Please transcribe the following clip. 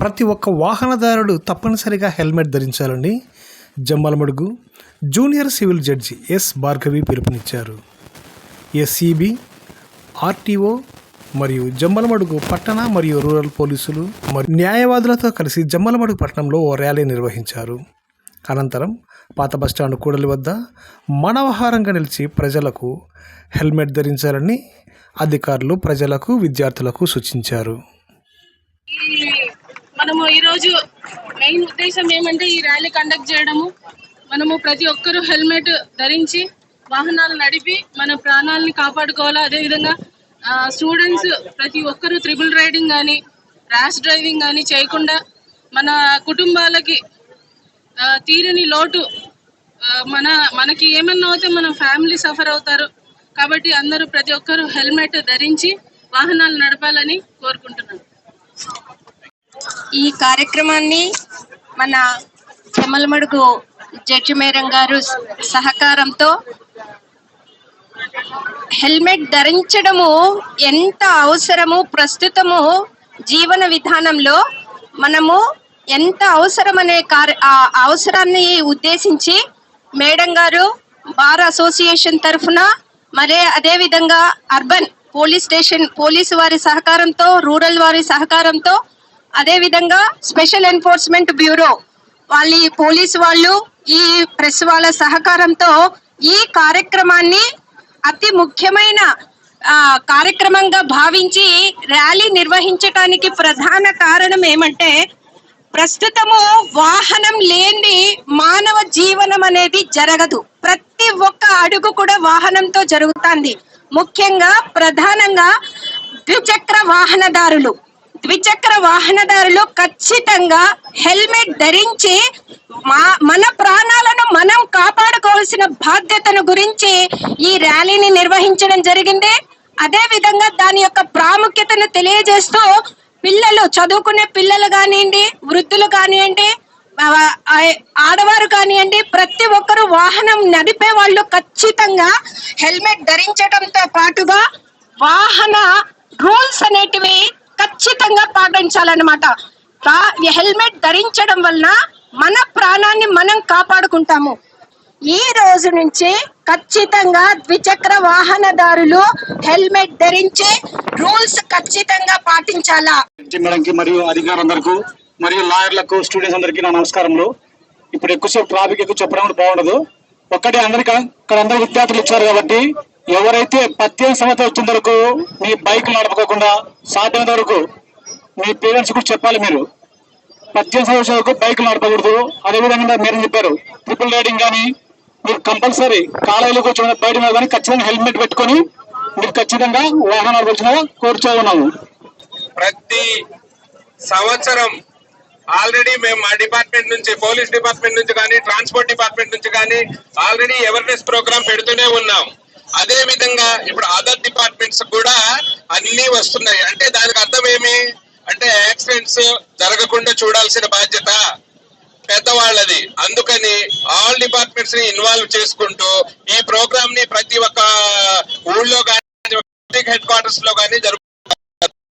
ప్రతి ఒక్క వాహనదారుడు తప్పనిసరిగా హెల్మెట్ ధరించాలని Jammalamadugu junior civil judge S Bhargavi పిలుపునిచ్చారు. ఎస్సిబి ఆర్టీఓ మరియు జమ్మలమడుగు పట్టణ మరియు రూరల్ పోలీసులు మరియు న్యాయవాదులతో కలిసి జమ్మలమడుగు పట్టణంలో ఓ ర్యాలీ నిర్వహించారు. అనంతరం పాత బస్టాండ్ కూడలి వద్ద మనవహారంగా నిలిచి ప్రజలకు హెల్మెట్ ధరించాలని అధికారులు ప్రజలకు విద్యార్థులకు సూచించారు. మనము ఈరోజు మెయిన్ ఉద్దేశం ఏమంటే ఈ ర్యాలీ కండక్ట్ చేయడము. మనము ప్రతి ఒక్కరూ హెల్మెట్ ధరించి వాహనాలు నడిపి మన ప్రాణాలని కాపాడుకోవాలా? అదేవిధంగా స్టూడెంట్స్ ప్రతి ఒక్కరూ త్రిబుల్ రైడింగ్ కానీ ర్యాష్ డ్రైవింగ్ కానీ చేయకుండా మన కుటుంబాలకి తీరని లోటు మన మనకి ఏమన్నా అవుతే మన ఫ్యామిలీ సఫర్ అవుతారు. కాబట్టి అందరూ ప్రతి ఒక్కరూ హెల్మెట్ ధరించి వాహనాలు నడపాలని కోరుకుంటున్నాను ఈ కార్యక్రమాన్ని మన చెమలమడుగు జడ్జి మేరం గారు సహకారంతో హెల్మెట్ ధరించడము ఎంత అవసరము ప్రస్తుతము జీవన విధానంలో మనము ఎంత అవసరం అనే కార్య అవసరాన్ని ఉద్దేశించి మేడం గారు బార్ అసోసియేషన్ తరఫున మరి అదే విధంగా అర్బన్ పోలీస్ స్టేషన్ పోలీసు వారి సహకారంతో రూరల్ వారి సహకారంతో అదే విధంగా స్పెషల్ ఎన్ఫోర్స్మెంట్ బ్యూరో వాళ్ళ ఈ వాళ్ళు ఈ ప్రెస్ వాళ్ళ సహకారంతో ఈ కార్యక్రమాన్ని అతి ముఖ్యమైన కార్యక్రమంగా భావించి ర్యాలీ నిర్వహించడానికి ప్రధాన కారణం ఏమంటే ప్రస్తుతము వాహనం లేని మానవ జీవనం అనేది జరగదు. ప్రతి ఒక్క అడుగు కూడా వాహనంతో జరుగుతుంది. ముఖ్యంగా ప్రధానంగా ద్విచక్ర వాహనదారులు. ద్విచక్ర వాహనదారులు ఖచ్చితంగా హెల్మెట్ ధరించి మా మన ప్రాణాలను మనం కాపాడుకోవాల్సిన బాధ్యతను గురించి ఈ ర్యాలీని నిర్వహించడం జరిగింది. అదే విధంగా దాని యొక్క ప్రాముఖ్యతను తెలియజేస్తూ పిల్లలు చదువుకునే పిల్లలు కానివ్వండి వృద్ధులు కానివ్వండి ఆడవారు కానివ్వండి ప్రతి ఒక్కరు వాహనం నడిపే వాళ్ళు ఖచ్చితంగా హెల్మెట్ ధరించడంతో పాటుగా వాహన రూల్స్ అనేటివి ఖచ్చితంగా పాటించాలన్నమాట. ఈ హెల్మెట్ ధరించడం వలన మన ప్రాణాన్ని మనం కాపాడుకుంటాము. ఈ రోజు నుంచి ఖచ్చితంగా ద్విచక్ర వాహనదారులు హెల్మెట్ ధరించి రూల్స్ ఖచ్చితంగా పాటించాలా? మేడంకి మరియు అధికారులందరికీ మరియు లాయర్లకు స్టూడెంట్స్ అందరికీ నా నమస్కారములు. ఇప్పుడు ఎక్కువసేపు ట్రాఫిక్ ఎక్కువ చెప్పడం కూడా బాగుండదు. ఒక్కటి అందరికి ఇక్కడ అందరు విద్యార్థులు ఇచ్చారు కాబట్టి ఎవరైతే పద్దెనిమిది సంవత్సరాలు వచ్చిన వరకు మీ బైక్ నడపకోకుండా సాధ్యమైన వరకు మీ పేరెంట్స్ కూడా చెప్పాలి మీరు. పద్దెనిమిది సంవత్సరాల వరకు బైక్ నడపకూడదు. అదేవిధంగా మీరు చెప్పారు ట్రిపుల్ రైడింగ్ కానీ మీరు కంపల్సరీ కాలేజీలో వచ్చిన బయట మీద కానీ ఖచ్చితంగా హెల్మెట్ పెట్టుకొని మీరు ఖచ్చితంగా వాహనం వచ్చిన కోరుచో ఉన్నాము. ప్రతి సంవత్సరం ఆల్రెడీ మేము మా డిపార్ట్మెంట్ నుంచి పోలీస్ డిపార్ట్మెంట్ నుంచి కానీ ట్రాన్స్పోర్ట్ డిపార్ట్మెంట్ నుంచి కానీ ఆల్రెడీ అవేర్నెస్ ప్రోగ్రామ్ పెడుతూనే ఉన్నాం. అదే విధంగా ఇప్పుడు అదర్ డిపార్ట్మెంట్స్ కూడా అన్ని వస్తున్నాయి. అంటే దానికి అర్థం ఏమి? అంటే యాక్సిడెంట్స్ జరగకుండా చూడాల్సిన బాధ్యత పెద్దవాళ్ళది. అందుకని ఆల్ డిపార్ట్మెంట్స్ని ఇన్వాల్వ్ చేసుకుంటూ ఈ ప్రోగ్రామ్ని ప్రతి ఒక్క ఊళ్ళో కానీ హెడ్ క్వార్టర్స్లో కానీ జరుగుతుంది